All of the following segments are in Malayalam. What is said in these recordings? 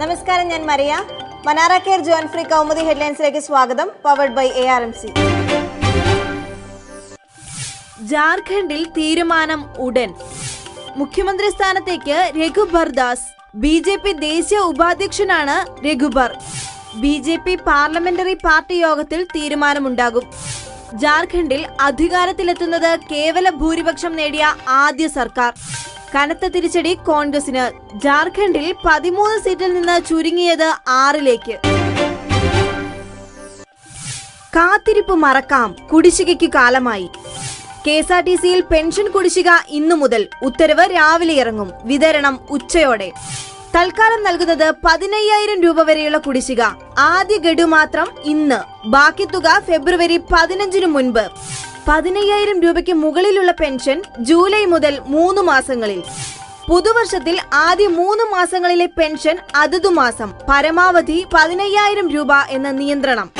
നമസ്കാരം ഞാൻ മറിയ മനാറ കെയർ ജോൺ ഫ്രീ കൗമുദി ഹെഡ്ലൈൻസിലേക്ക് സ്വാഗതം powered by A R M C ജാർഖണ്ഡിൽ തീരുമാനം ഉടൻ. മുഖ്യമന്ത്രി സ്ഥാനത്തേക്ക് Raghubar Das. B J P ദേശീയ ഉപാധ്യക്ഷനാണ് Raghubar. B J P parliamentary party യോഗത്തിൽ തീരുമാനമുണ്ടാകും. ജാർഖണ്ഡിൽ അധികാരത്തിലെത്തുന്നത് കേവല ഭൂരിപക്ഷം നേടിയ ആദ്യ സർക്കാർ. കനത്ത തിരിച്ചടി കോൺഗ്രസിന്. ജാർഖണ്ഡിൽ പതിമൂന്ന് സീറ്റിൽ നിന്ന് ചുരുങ്ങിയത് ആറിലേക്ക്. കാത്തിരിപ്പ് മറക്കാം. കുടിശ്ശികയ്ക്ക് കാലമായി. കെ എസ് ആർ ടി സിയിൽ പെൻഷൻ കുടിശ്ശിക ഇന്നു മുതൽ. ഉത്തരവ് രാവിലെ ഇറങ്ങും. വിതരണം ഉച്ചയോടെ. തൽക്കാലം നൽകുന്നത് പതിനയ്യായിരം രൂപ വരെയുള്ള കുടിശ്ശിക. ആദ്യ ഗഡു മാത്രം ഇന്ന്. ബാക്കി തുക ഫെബ്രുവരി പതിനഞ്ചിനു മുൻപ്. പതിനയ്യായിരം രൂപയ്ക്ക് മുകളിലുള്ള പെൻഷൻ ജൂലൈ മുതൽ മൂന്ന് മാസങ്ങളിൽ. പുതുവർഷത്തിൽ ആദ്യ മൂന്ന് മാസങ്ങളിലെ പെൻഷൻ അതതു മാസം. പരമാവധി പതിനയ്യായിരം രൂപ എന്ന നിയന്ത്രണം.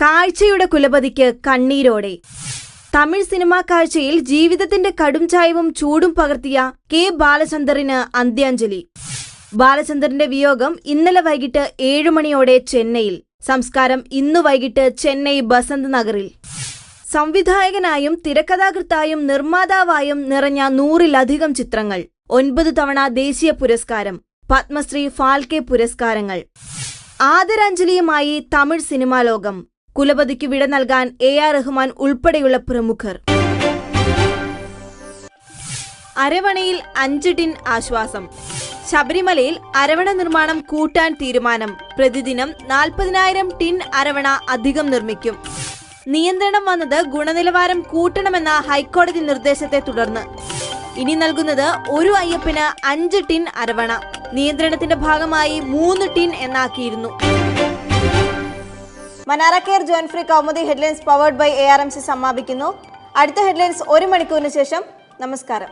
കാഴ്ചയുടെ കുലപതിക്ക് കണ്ണീരോടെ. തമിഴ് സിനിമാ കാഴ്ചയിൽ ജീവിതത്തിന്റെ കടും ചായവും ചൂടും പകർത്തിയ കെ ബാലചന്ദറിന് അന്ത്യാഞ്ജലി. ബാലചന്ദറിന്റെ വിയോഗം ഇന്നലെ വൈകിട്ട് ഏഴു മണിയോടെ ചെന്നൈയിൽ. സംസ്കാരം ഇന്നു വൈകിട്ട് ചെന്നൈ ബസന്ത് നഗറിൽ. സംവിധായകനായും തിരക്കഥാകൃത്തായും നിർമ്മാതാവായും നിറഞ്ഞ നൂറിലധികം ചിത്രങ്ങൾ ഒൻപത് തവണ ദേശീയ പുരസ്കാരം പത്മശ്രീ ഫാൽക്കെ പുരസ്കാരങ്ങൾ. ആദരാഞ്ജലിയുമായി തമിഴ് സിനിമാ ലോകം. കുലപതിക്ക് വിട നൽകാൻ എ ആർ റഹ്മാൻ ഉൾപ്പെടെയുള്ള പ്രമുഖർ. അരവണയിൽ അഞ്ച് ടിൻ ആശ്വാസം. ശബരിമലയിൽ അരവണ നിർമ്മാണം കൂട്ടാൻ തീരുമാനം. പ്രതിദിനം നാൽപ്പതിനായിരം ടിൻ അരവണ അധികം നിർമ്മിക്കും. നിയന്ത്രണം വന്നത് ഗുണനിലവാരം കൂട്ടണമെന്ന ഹൈക്കോടതി നിർദ്ദേശത്തെ തുടർന്ന്. ഇനി നൽകുന്നത് ഒരു അയ്യപ്പന് അഞ്ച് ടിൻ അരവണ. നിയന്ത്രണത്തിന്റെ ഭാഗമായി മൂന്ന് ടിൻ എന്നാക്കിയിരുന്നു. മനാറ care John free Kaumudi headlines powered by A R M C സമാപിക്കുന്നു. അടുത്ത ഹെഡ്ലൈൻസ് ഒരു മണിക്കൂറിന് ശേഷം നമസ്കാരം.